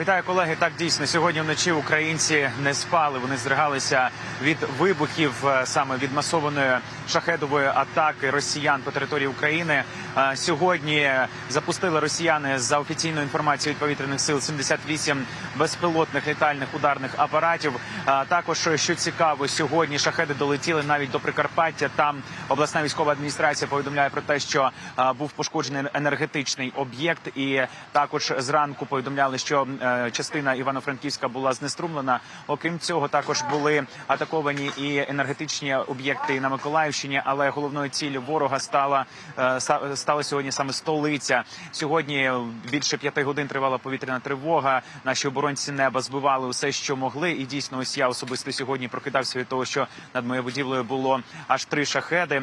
Вітаю, колеги. Так дійсно сьогодні вночі українці не спали. Вони здригалися від вибухів е, саме від масованої шахедової атаки росіян по території України. Е, Сьогодні запустили росіяни за офіційною інформацією від повітряних сил 78 безпілотних літальних ударних апаратів. Е, Також що цікаво, сьогодні шахеди долетіли навіть до Прикарпаття. Там обласна військова адміністрація повідомляє про те, що був пошкоджений енергетичний об'єкт, і також зранку повідомляли, що частина Івано-Франківська була знеструмлена. Окрім цього, також були атаковані і енергетичні об'єкти на Миколаївщині. Але головною ціллю ворога стала е, стала сьогодні саме столиця. Сьогодні більше п'яти годин тривала повітряна тривога. Наші оборонці неба збивали усе, що могли. І дійсно, ось я особисто сьогодні прокидався від того, що над моєю будівлею було аж три шахеди.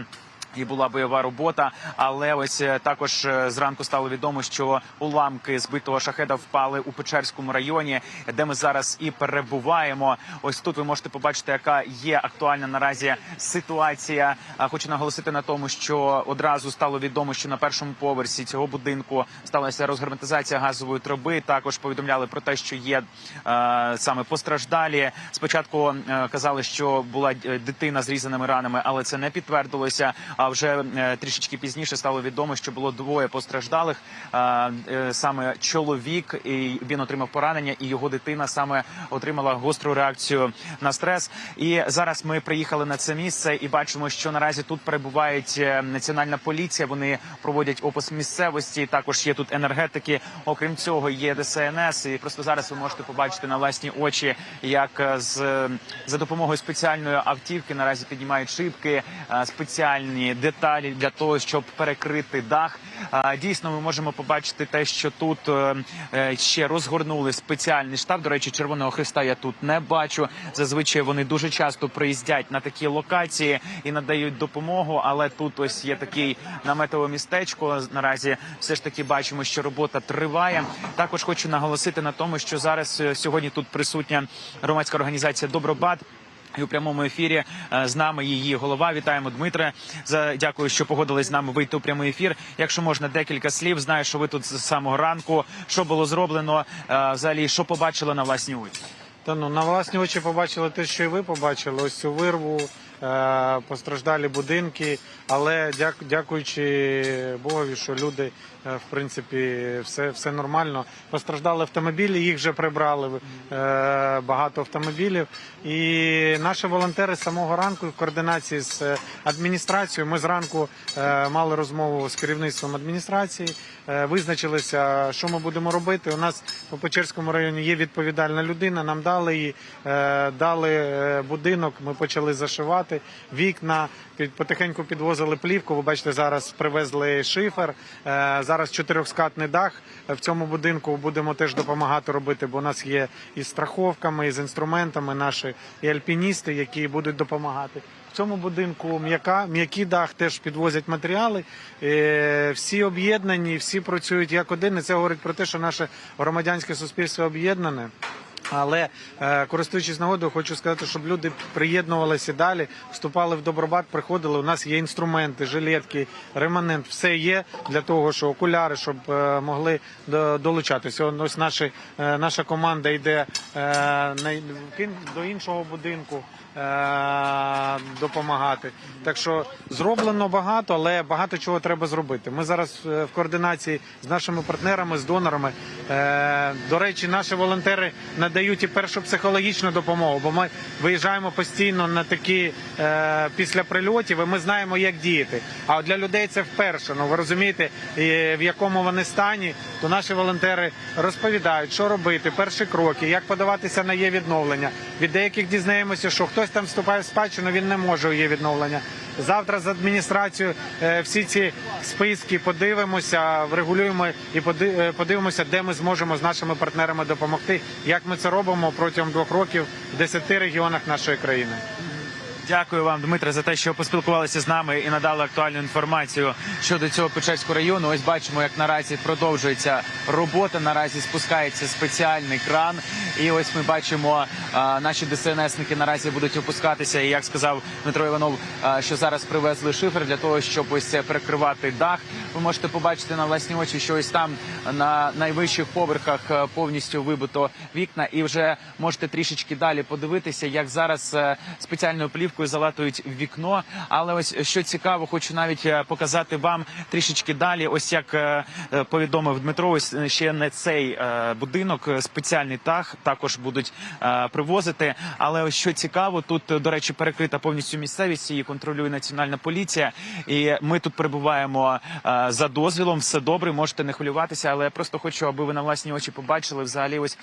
І була бойова робота, але ось е, також е, зранку стало відомо, що уламки збитого шахеда впали у Печерському районі, де ми зараз і перебуваємо. Ось тут ви можете побачити, яка є актуальна наразі ситуація. Хочу наголосити на тому, що одразу стало відомо, що на першому поверсі цього будинку сталася розгерметизація газової труби. Також повідомляли про те, що є е, саме постраждалі. Спочатку е, казали, що була е, дитина з різаними ранами, але це не підтвердилося. А вже е, трішечки пізніше стало відомо, що було двоє постраждалих. Е, е, Саме чоловік, і він отримав поранення, і його дитина саме отримала гостру реакцію на стрес. І зараз ми приїхали на це місце і бачимо, що наразі тут перебувають національна поліція. Вони проводять опис місцевості. Також є тут енергетики. Окрім цього, є ДСНС. І просто зараз ви можете побачити на власні очі, як з за допомогою спеціальної автівки наразі піднімають шибки, е, деталі для того, щоб перекрити дах. Дійсно, ми можемо побачити те, що тут е, е, ще розгорнули спеціальний штаб. До речі, Червоного Христа я тут не бачу. Зазвичай вони дуже часто приїздять на такі локації і надають допомогу. Але тут ось є такий наметове містечко. Наразі все ж таки бачимо, що робота триває. Також хочу наголосити на тому, що зараз е, сьогодні тут присутня громадська організація Добробат. І у прямому ефірі е, з нами її голова. Вітаємо Дмитре. За дякую, що погодились з нами вийти у прямий ефір. Якщо можна, декілька слів. Знаю, що ви тут з самого ранку. Що було зроблено? е, Взагалі, що побачили на власні очі? Та ну на власні очі побачили те, що і ви побачили. Ось цю вирву, постраждалі будинки. Але дяк, дякуючи Богові, що люди, е, в принципі, все, все нормально. Постраждали автомобілі, їх вже прибрали е, багато автомобілів. І наші волонтери з самого ранку в координації з е, адміністрацією. Ми зранку е, мали розмову з керівництвом адміністрації, е, визначилися, що ми будемо робити. У нас по Печерському районі є відповідальна людина. Нам дали її, е, дали е, будинок. Ми почали зашивати вікна. Під потихеньку підвозили плівку. Ви бачите, зараз привезли шифер. Е, Зараз чотирьохскатний дах в цьому будинку будемо теж допомагати робити, бо у нас є і страховками, і з інструментами наші і альпіністи, які будуть допомагати. В цьому будинку м'яка, м'який дах теж підвозять матеріали. Е, Всі об'єднані, всі працюють як один. І це говорить про те, що наше громадянське суспільство об'єднане. Але е, користуючись нагодою, хочу сказати, щоб люди приєднувалися далі, вступали в добробат, приходили. У нас є інструменти, жилетки, реманент, все є для того, що окуляри, щоб е, могли долучатися. Ось наші, е, наша команда йде до іншого будинку допомагати. Так що зроблено багато, але багато чого треба зробити. Ми зараз е, в координації з нашими партнерами, з донорами. Е, До речі, наші волонтери надають і першу психологічну допомогу, бо ми виїжджаємо постійно на такі е, після прильотів, і ми знаємо, як діяти. А для людей це вперше. Ну ви розумієте, в якому вони стані, то наші волонтери розповідають, що робити, перші кроки, як подаватися на є відновлення. Від деяких дізнаємося, що хтось там вступає в спадщину, він не може у є відновлення. Завтра з адміністрацією е, всі ці списки подивимося, врегулюємо і е, подивимося, де ми зможемо з нашими партнерами допомогти. Як ми це робимо протягом двох років в десяти регіонах нашої країни. Дякую вам, Дмитре, за те, що поспілкувалися з нами і надали актуальну інформацію щодо цього Печерського району. Ось бачимо, як наразі продовжується робота. Наразі спускається спеціальний кран, і ось ми бачимо, наші ДСНСники наразі будуть опускатися. І як сказав Дмитро Іванов, що зараз привезли шифер для того, щоб ось це перекривати дах. Ви можете побачити на власні очі, що ось там на найвищих поверхах е, повністю вибито вікна, і вже можете трішечки далі подивитися, як зараз е, спеціальною плівкою залатують вікно. Але ось що цікаво, хочу навіть е, показати вам трішечки далі. Ось як е, е, повідомив Дмитро, ось е, ще не цей е, будинок, е, спеціальний таг також будуть е, привозити. Але ось що цікаво, тут е, до речі перекрита повністю місцевість. Її контролює національна поліція, і ми тут перебуваємо е, за дозвілом. Все добре, можете не хвилюватися, але я просто хочу, аби ви на власні очі побачили взагалі ось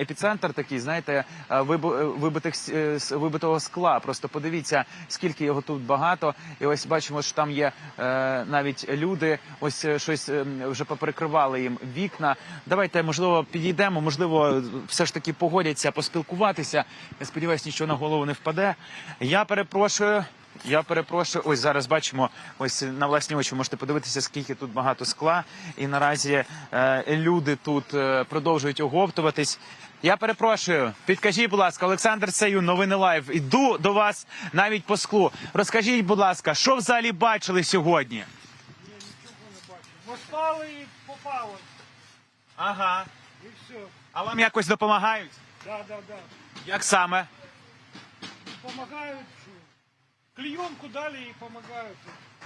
епіцентр такий, знаєте, е, вибитих е, вибитого скла. Просто подивіться, скільки його тут багато. І ось бачимо, що там є е, навіть люди. Ось щось е, вже поперекривали їм вікна. Давайте, можливо, підійдемо, можливо, все ж таки погодяться поспілкуватися. Я сподіваюся, нічого на голову не впаде. Я перепрошую. Я перепрошую. Ось зараз бачимо. Ось на власні очі можете подивитися, скільки тут багато скла. І наразі е, люди тут е, продовжують оговтуватись. Я перепрошую, підкажіть, будь ласка, Олександр Сеюн, новини лайв. Іду до вас навіть по склу. Розкажіть, будь ласка, що взагалі бачили сьогодні? Поспали і попали. Ага. І все. А вам якось допомагають? Да, да, да. Як саме? Помагають. Клейонку дали і помагають.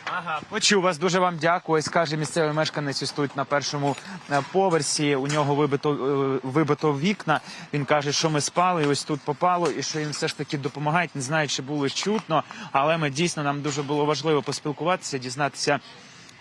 Ага, почув вас. Дуже вам дякую. Ось каже місцевий мешканець ось на першому е, поверсі. У нього вибито е, вибито вікна. Він каже, що ми спали, ось тут попало, і що їм все ж таки допомагають. Не знаю, чи було чутно, але ми дійсно нам дуже було важливо поспілкуватися, дізнатися.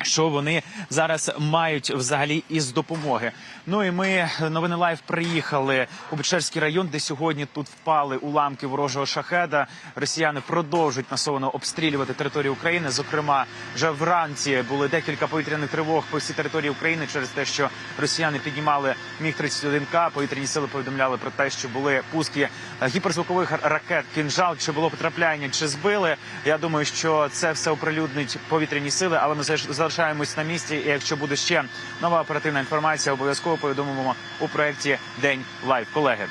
Що вони зараз мають взагалі із допомоги? Ну і ми новини лайв приїхали у Бучерський район, де сьогодні тут впали уламки ворожого шахеда. Росіяни продовжують масово обстрілювати територію України. Зокрема, вже вранці були декілька повітряних тривог по всій території України через те, що росіяни піднімали міг 31 к Повітряні сили повідомляли про те, що були пуски гіперзвукових ракет кінжал, чи було потрапляння, чи збили. Я думаю, що це все оприлюднить повітряні сили, але ми залиш- залишаємось на місці. І якщо буде ще нова оперативна інформація, обов'язково повідомимо у проєкті День лайв. Колеги.